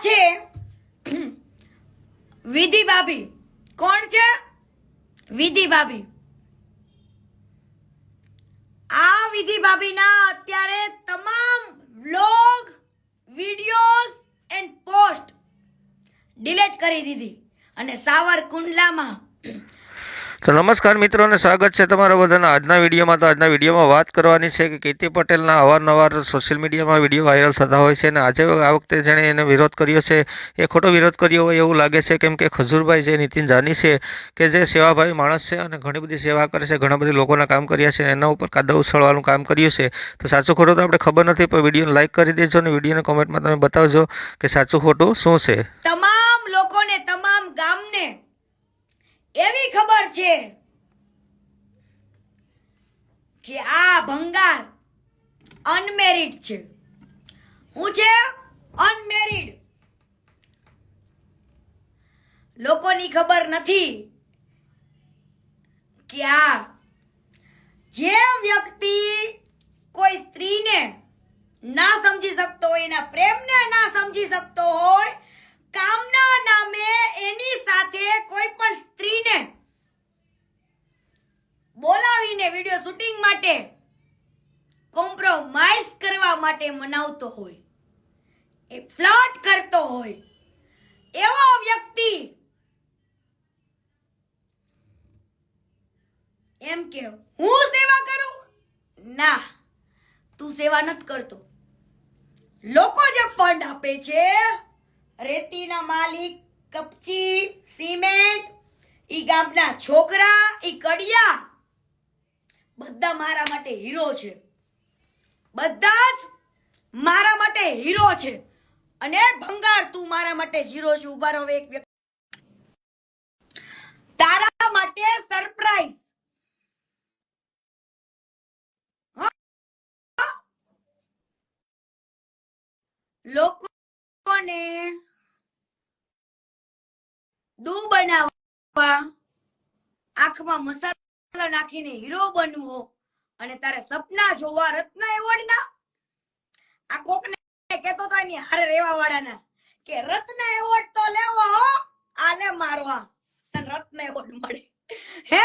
છે? વિધિ ભાભી. કોણ છે? વિધિ ભાભી. આ વિધિ ભાભીના અત્યારે તમામ vlog, videos and post delete કરી દીધી. અને સાવર કુંડલામાં તો નમસ્કાર મિત્રોને સ્વાગત છે તમારા બધાના આજના વિડીયોમાં. તો આજના વિડીયોમાં વાત કરવાની છે કે કીર્તિ પટેલના અવારનવાર સોશિયલ મીડિયામાં વીડિયો વાયરલ થતા હોય છે અને આજે આ વખતે જેણે એને વિરોધ કર્યો છે, એ ખોટો વિરોધ કર્યો હોય એવું લાગે છે, કેમ કે ખજૂરભાઈ જે નીતિન જાની છે, કે જે સેવાભાવી માણસ છે અને ઘણી બધી સેવા કરે છે, ઘણા બધી લોકોના કામ કર્યા છે એના ઉપર કાદવ ઉછળવાનું કામ કર્યું છે. તો સાચું ખોટું તો આપણે ખબર નથી, પણ વિડીયોને લાઇક કરી દેજો અને વિડીયોને કોમેન્ટમાં તમે બતાવજો કે સાચું ખોટું શું છે તમામ લોકોને તમામ ગામને એવી ખબર છે કે આ ભંગાર અનમેરિડ છે. હું છે અનમેરિડ લોકોની ખબર નથી કે આ જે વ્યક્તિ કોઈ સ્ત્રીને ના સમજી શકતો હોય, એના પ્રેમને ના સમજી શકતો હોય, કામના નામે એની સાથે કોઈ પણ સ્ત્રીને બોલાવીને વિડિયો શૂટિંગ માટે કોમ્પ્રોમાઇઝ કરવા માટે મનાવતો હોય, એ ફ્લર્ટ કરતો હોય, એવો વ્યક્તિ એમ કે, હું સેવા કરું? ના, તું સેવા નથી કરતો. લોકો જે ફંડ આપે છે, રેતીના માલિક કપચી, સિમેન્ટ, ઈ ગામના છોકરા, ઈ કડિયા, બધા મારા માટે હીરો છે. બધા જ મારા માટે હીરો છે. અને ભંગાર તું મારા માટે હીરો છે. ઊભા રહો એક વ્યક્તિ. તારા માટે સરપ્રાઈઝ. લોકોને દૂ બનાવવા. આંખમાં મસાલો નાખીને હીરો બનવો અને તારે સપના જોવા રત્ન એવોર્ડ ના. આ કોકને કેતો તો એની હારે રેવા વાળાના કે રત્ન એવોર્ડ તો લેવો હો, આલે મારવા. રત્ન એવોર્ડ મળે. હે?